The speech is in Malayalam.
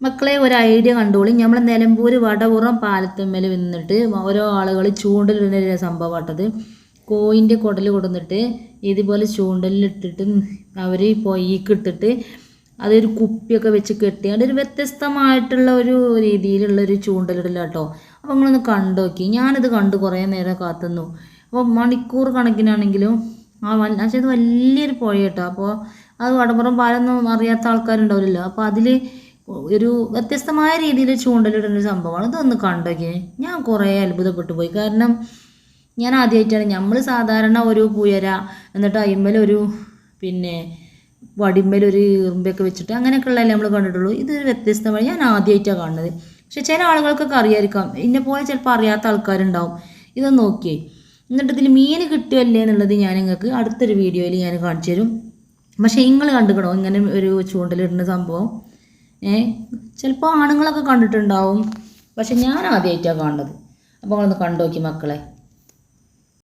മക്കളെ ഒരു ഐഡിയ കണ്ടോളി. നമ്മൾ നിലമ്പൂർ വടപുറം പാലത്തുമ്മൽ വന്നിട്ട് ഓരോ ആളുകൾ ചൂണ്ടലിടുന്ന ഒരു സംഭവമാട്ടത് കോയിന്റെ കുടൽ കൊടുന്നിട്ട് ഇതുപോലെ ചൂണ്ടലിട്ടിട്ട് അവർ പൊയ്ക്കിട്ടിട്ട് അതൊരു കുപ്പിയൊക്കെ വെച്ച് കെട്ടി അതൊരു വ്യത്യസ്തമായിട്ടുള്ള ഒരു രീതിയിലുള്ള ഒരു ചൂണ്ടലിടല കേട്ടോ അപ്പോൾ നിങ്ങളൊന്ന് കണ്ടു നോക്കി ഞാനിത് കണ്ട് കുറേ നേരം കാത്തുന്നു. അപ്പോൾ മണിക്കൂർ കണക്കിനാണെങ്കിലും ആ വല്ല പക്ഷേ ഇത് വലിയൊരു പുഴ കേട്ടോ അപ്പോൾ അത് വടപുറം പാലൊന്നും അറിയാത്ത ആൾക്കാരുണ്ടാവില്ലല്ലോ. അപ്പോൾ അതിൽ ഒരു വ്യത്യസ്തമായ രീതിയിൽ ചൂണ്ടലിടുന്ന സംഭവമാണ്. ഇതൊന്ന് കണ്ടൊക്കെ ഞാൻ കുറേ അത്ഭുതപ്പെട്ടു പോയി. കാരണം ഞാൻ ആദ്യമായിട്ടാണ് നമ്മൾ സാധാരണ ഒരു പുയര എന്നിട്ട് അയിമ്മലൊരു പിന്നെ വടിമ്മൽ ഒരു ഇറുമ്പൊക്കെ വെച്ചിട്ട് അങ്ങനെയൊക്കെയുള്ളതല്ലേ നമ്മൾ കണ്ടിട്ടുള്ളൂ. ഇതൊരു വ്യത്യസ്തമായി ഞാൻ ആദ്യമായിട്ടാണ് കാണുന്നത്. പക്ഷെ ചില ആളുകൾക്കൊക്കെ അറിയായിരിക്കാം. എന്നെ പോലെ ചിലപ്പോൾ അറിയാത്ത ആൾക്കാരുണ്ടാവും. ഇതൊന്ന് നോക്കിയേ. എന്നിട്ട് ഇതിൽ മീൻ കിട്ടുമല്ലേ എന്നുള്ളത് ഞാൻ നിങ്ങൾക്ക് അടുത്തൊരു വീഡിയോയിൽ ഞാൻ കാണിച്ചു തരും പക്ഷേ നിങ്ങൾ കണ്ടുക്കണോ ഇങ്ങനെ ഒരു ചൂണ്ടലിടുന്ന സംഭവം? ഏ? ചിലപ്പോൾ ആണുങ്ങളൊക്കെ കണ്ടിട്ടുണ്ടാവും. പക്ഷെ ഞാൻ ആദ്യമായിട്ടാണ് കാണുന്നത്. അപ്പോൾ നിങ്ങളൊന്ന് കണ്ടു നോക്കി മക്കളെ.